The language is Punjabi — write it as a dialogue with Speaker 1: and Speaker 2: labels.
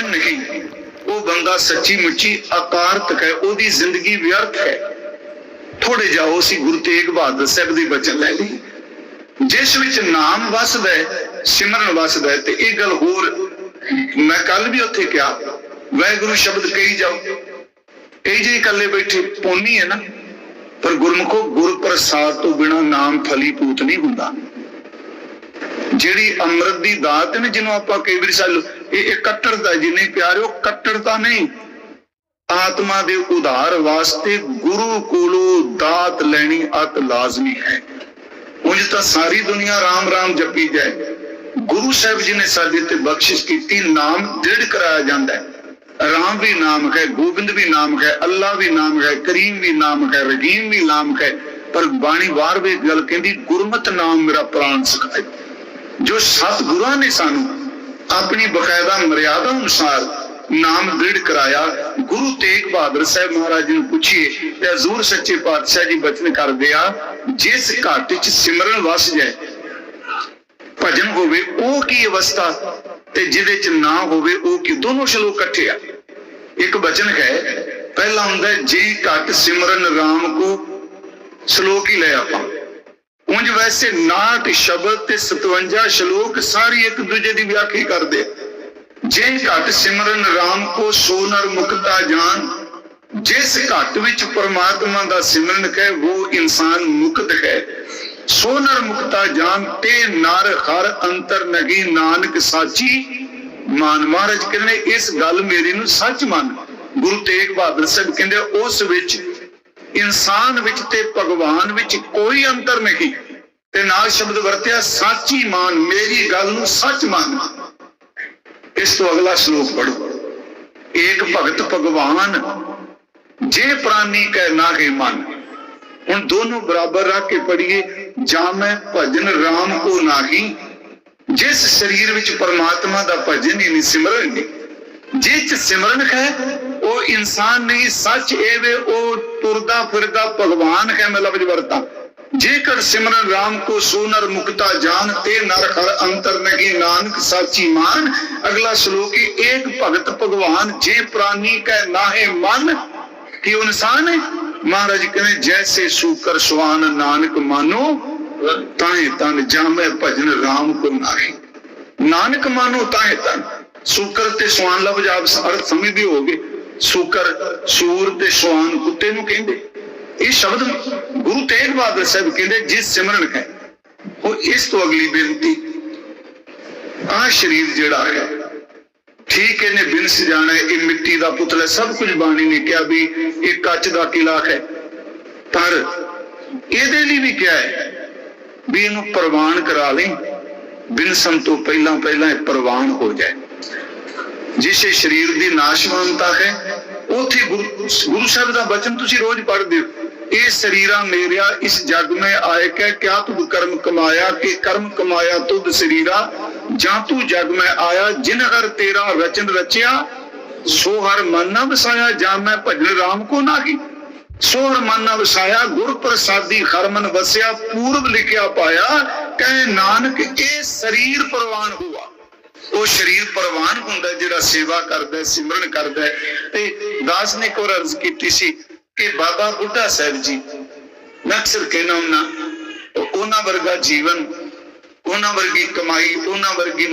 Speaker 1: ਭਜਨ ਨਹੀਂ, ਉਹ ਬੰਦਾ ਸੱਚੀ ਮੁੱਚੀ ਆਕਾਰਤਕ ਹੈ, ਉਹਦੀ ਜ਼ਿੰਦਗੀ ਵਿਅਰਥ ਹੈ। ਥੋੜੇ ਜਾਓ, ਅਸੀਂ ਗੁਰੂ ਤੇਗ ਬਹਾਦਰ ਸਾਹਿਬ ਦੀ ਬਚਨ ਲੈ ਲਈ। ਜਿਸ ਵਿੱਚ ਨਾਮ ਵਸਦਾ ਹੈ, ਸਿਮਰਨ ਵਸਦਾ ਹੈ, ਤੇ ਇਹ ਗੱਲ ਹੋਰ ਮੈਂ ਕੱਲ ਵੀ ਉੱਥੇ ਕਿਹਾ ਵੈਗੁਰੂ ਸ਼ਬਦ ਕਹੀ ਜਾਓ। ਕਈ ਜੇ ਇਕੱਲੇ ਬੈਠੇ, ਪੋਨੀ ਹੈ ਨਾ, ਪਰ ਗੁਰਮੁਖੋ ਗੁਰ ਪ੍ਰਸਾਦ ਤੋਂ ਬਿਨਾ ਨਾਮ ਫਲੀਪੂਤ ਨਹੀਂ ਹੁੰਦਾ। ਜਿਹੜੀ ਅੰਮ੍ਰਿਤ ਦੀ ਦਾਤ ਨੇ ਜਿਹਨੂੰ ਆਪਾਂ ਕਈ ਵਾਰੀ ਸਾਲ ਇਹ ਕੱਟੜਤਾ ਜਿੰਨੀ ਪਿਆਰਿਓ ਕੱਟੜਤਾ ਨਹੀਂ। ਆਤਮਾ ਦੇ ਉਧਾਰ ਵਾਸਤੇ ਗੁਰੂ ਕੋਲੋਂ ਦਾਤ ਲੈਣੀ ਅਤ ਲਾਜ਼ਮੀ ਹੈ। ਉਂਝ ਤਾਂ ਸਾਰੀ ਦੁਨੀਆ ਰਾਮ ਰਾਮ ਜਪੀ ਜਾਏ। ਗੁਰੂ ਸਾਹਿਬ ਜੀ ਨੇ ਸਾਡੇ ਤੇ ਬਖਸ਼ਿਸ਼ ਕੀਤੀ, ਨਾਮ ਦ੍ਰਿੜ ਕਰਾਇਆ ਜਾਂਦਾ ਹੈ। ਰਾਮ ਵੀ ਨਾਮ ਹੈ, ਗੋਬਿੰਦ ਵੀ ਨਾਮ ਹੈ, ਅੱਲਾ ਵੀ ਨਾਮ ਹੈ, ਕਰੀਮ ਵੀ ਨਾਮ ਹੈ, ਰਹੀਮ ਵੀ ਨਾਮ ਹੈ। ਪਰ ਬਾਣੀ ਵਾਰ ਵੀ ਗੱਲ ਕਹਿੰਦੀ, ਗੁਰਮਤ ਨਾਮ ਮੇਰਾ ਪ੍ਰਾਨ ਸਿਖਾਏ। ਜੋ ਸਤਿਗੁਰਾਂ ਨੇ ਸਾਨੂੰ ਆਪਣੀ ਬਕਾਇਦਾ ਮਰਿਆਦਾ ਅਨੁਸਾਰ ਨਾਮ ਦ੍ਰਿੜ ਕਰਾਇਆ, ਗੁਰੂ ਤੇਗ ਬਹਾਦਰ ਸਾਹਿਬ ਮਹਾਰਾਜ ਨੂੰ ਪੁੱਛੀਏ ਤੇ ਹਜ਼ੂਰ ਸੱਚੇ ਪਾਤਸ਼ਾਹ ਜੀ ਬਚਨ ਕਰਦੇ ਆ, ਜਿਸ ਘਾਟ 'ਚ ਸਿਮਰਨ ਵਸ ਜਾਏ, ਭਜਨ ਹੋਵੇ ਉਹ ਕੀ ਅਵਸਥਾ ਤੇ ਜਿਹਦੇ 'ਚ ਨਾ ਹੋਵੇ ਉਹ ਕੀ, ਦੋਨੋਂ ਸ਼ਲੋਕ ਇਕੱਠੇ ਆ। ਇੱਕ ਬਚਨ ਹੈ, ਪਹਿਲਾ ਹੁੰਦਾ ਜੇ ਘਟ ਸਿਮਰਨ RAM ਕੋ, ਸ਼ਲੋਕ ਹੀ ਲੈ ਆਪਾਂ। ਉਂਝ ਵੈਸੇ 69 ਸ਼ਬਦ ਤੇ 57 ਸ਼ਲੋਕ ਸਾਰੀ ਇੱਕ ਦੂਜੇ ਦੀ ਵਿਆਖਿਆ ਕਰਦੇ ਜੇ ਘਟ ਸਿਮਰਨ RAM ਕੋ ਸੋਨਰ ਮੁਕਤਾ ਜਾਨ, ਜਿਸ ਘਟ ਵਿੱਚ ਪਰਮਾਤਮਾ ਦਾ ਸਿਮਰਨ ਕਹੇ, ਉਹ ਇਨਸਾਨ ਮੁਕਤ ਹੈ। ਸੋਨਰ ਮੁਕਤਾ ਜਾਨ ਤੇ ਨਰ ਹਰ ਅੰਤਰ ਨਗੀ ਨਾਨਕ ਸਾਚੀ। ਮਾਨ ਮਹਾਰਾਜ ਕਹਿੰਦੇ, ਇਸ ਗੱਲ ਮੇਰੀ ਨੂੰ ਸੱਚ ਮੰਨ। ਗੁਰੂ ਤੇਗ ਬਹਾਦਰ ਸਾਹਿਬ ਕਹਿੰਦੇ, ਉਸ ਵਿੱਚ ਇਨਸਾਨ ਵਿੱਚ ਤੇ ਭਗਵਾਨ ਵਿੱਚ ਕੋਈ ਅੰਤਰ ਨਹੀਂ। ਤੇ ਨਾਲ ਸ਼ਬਦ ਵਰਤਿਆ, ਸਾਚੀ ਮਾਨ, ਮੇਰੀ ਗੱਲ ਨੂੰ ਸੱਚ ਮੰਨ। ਇਸ ਤੋਂ ਅਗਲਾ ਸ਼ਲੋਕ ਪੜੋ ਏਕ ਭਗਤ ਭਗਵਾਨ, ਜੇ ਪ੍ਰਾਨੀ ਕਹਿ ਨਾਗੇ ਮਨ। ਹੁਣ ਦੋਨੋਂ ਬਰਾਬਰ ਰੱਖ ਕੇ ਪੜੀਏ ਜਾਂ ਮੈਂ ਭਜਨ RAM ਕੋ ਨਾਹੀ? ਜਿਸ ਸਰੀਰ ਵਿੱਚ ਪਰਮਾਤਮਾ ਦਾ ਭਜਨ ਹੀ ਨਹੀਂ ਸਿਮਰਨ ਨਹੀਂ ਜਿਸ ਚ ਸਿਮਰਨ ਹੈ, ਉਹ ਇਨਸਾਨ ਨਹੀਂ, ਸੱਚ ਇਹ ਵੇ, ਉਹ ਤੁਰਦਾ ਫਿਰਦਾ ਭਗਵਾਨ ਹੈ, ਮੈਂ ਲਫ਼ਜ਼ ਵਰਤਾ। ਜੇਕਰ ਸਿਮਰਨ RAM ਕੋ ਸੋਨਰ ਮੁਕਤਾ ਜਾਨ, ਤੇ ਨਰ ਹਰ ਅੰਤਰ ਨਗੀ ਨਾਨਕ ਸਾਚੀ ਮਾਨ। ਅਗਲਾ ਸ਼ਲੋਕ ਹੈ, ਏਕ ਭਗਤ ਭਗਵਾਨ, ਜੇ ਪ੍ਰਾਨੀ ਕੈ ਨਾਹੇ ਮਨ, ਕਿ ਉਹ ਇਨਸਾਨ ਹੈ? ਮਹਾਰਾਜ ਕਹਿੰਦੇ, ਜੈਸੇ ਸੂਕਰ ਸਵਾਨ ਨਾਨਕ ਮਾਨੋ ਤਾਏ ਤਨ ਜਾਮੇ ਭਜਨ RAM ਕੋ ਨਾਹੀ। ਨਾਨਕ ਮਾਨੋ ਤਾਏ ਤਨ। ਸੂਕਰ ਤੇ ਸਵਾਨ ਲਫ਼ਜ਼ ਆਪ ਅਰਥ ਸਮਝਦੇ ਹੋਗੇ ਸੂਕਰ ਸੂਰ ਤੇ ਸਵਾਨ ਕੁੱਤੇ ਨੂੰ ਕਹਿੰਦੇ। ਇਹ ਸ਼ਬਦ ਗੁਰੂ ਤੇਗ ਬਹਾਦਰ ਸਾਹਿਬ ਕਹਿੰਦੇ ਜਿਸ ਸਿਮਰਨ ਹੈ ਉਹ ਇਸ ਤੋਂ ਅਗਲੀ ਬੇਨਤੀ। ਆ ਸ਼ਰੀਰ ਜਿਹੜਾ ਹੈ ਠੀਕ ਇਹਨੇ ਬਿਨ ਸਜਾਣਾ ਹੈ, ਇਹ ਮਿੱਟੀ ਦਾ ਪੁਤਲਾ ਸਭ ਕੁਝ ਬਾਣੀ ਨੇ ਕਿਹਾ ਵੀ ਇਹ ਕੱਚ ਦਾ ਕਿਲਾ ਹੈ। ਪਰ ਇਹਦੇ ਲਈ ਵੀ ਕਿਹਾ ਹੈ ਵੀ ਇਹਨੂੰ ਪ੍ਰਵਾਨ ਕਰਾ ਲਈ ਬਿਨਸਨ ਤੋਂ ਪਹਿਲਾਂ ਪਹਿਲਾਂ ਇਹ ਪ੍ਰਵਾਨ ਹੋ ਜਾਏ। ਜਿਸ ਸਰੀਰ ਦੀ ਨਾਸ਼ਵਾਨਤਾ ਹੈ ਉਥੇ ਗੁਰੂ ਗੁਰੂ ਸਾਹਿਬ ਦਾ ਬਚਨ ਤੁਸੀਂ ਰੋਜ਼ ਪੜ੍ਹਦੇ ਹੋ। ਇਹ ਸਰੀਰਾ ਮੇਰਿਆ, ਇਸ ਜਗ ਮੈਂ ਆਏ ਕਹਿ, ਕਿਆ ਤੂੰ ਕਰਮ ਕਮਾਇਆ, ਕਿ ਕਰਮ ਕਮਾਇਆ ਤੁਧ ਸਰੀਰਾ? ਜਾਂ ਤੂੰ ਜਗ ਮੈਂ ਆਇਆ, ਜਿਨ ਹਰ ਤੇਰਾ ਰਚਨ ਰਚਿਆ, ਸੋ ਹਰ ਮਨ ਨਾ ਵਸਾਇਆ, ਜਾਂ ਮੈਂ ਭਜਨ RAM ਕੋ ਨਾਹੀ ਸੋ ਹਰ ਮਨ ਨਾ ਵਸਾਇਆ, ਗੁਰ ਪ੍ਰਸਾਦੀ ਹਰਮਨ ਵਸਿਆ, ਪੂਰਬ ਲਿਖਿਆ ਪਾਇਆ, ਕਹਿ ਨਾਨਕ, ਇਹ ਸਰੀਰ ਪ੍ਰਵਾਨ ਹੁਆ। ਉਹ ਸਰੀਰ ਪ੍ਰਵਾਨ ਹੁੰਦਾ ਜਿਹੜਾ ਸੇਵਾ ਕਰਦਾ, ਸਿਮਰਨ ਕਰਦਾ ਤੇ ਦਾਸ ਨੇ ਇੱਕ ਵਾਰ ਅਰਜ਼ ਕੀਤੀ ਸੀ ਕਿ ਬਾਬਾ ਬੁੱਢਾ ਸਾਹਿਬ ਜੀ, ਮੈਂ ਅਕਸਰ ਕਹਿਣਾ ਹੁੰਦਾ, ਉਹਨਾਂ ਵਰਗਾ ਜੀਵਨ, ਉਹਨਾਂ ਵਰਗੀ ਕਮਾਈ, ਉਹਨਾਂ ਵਰਗੀ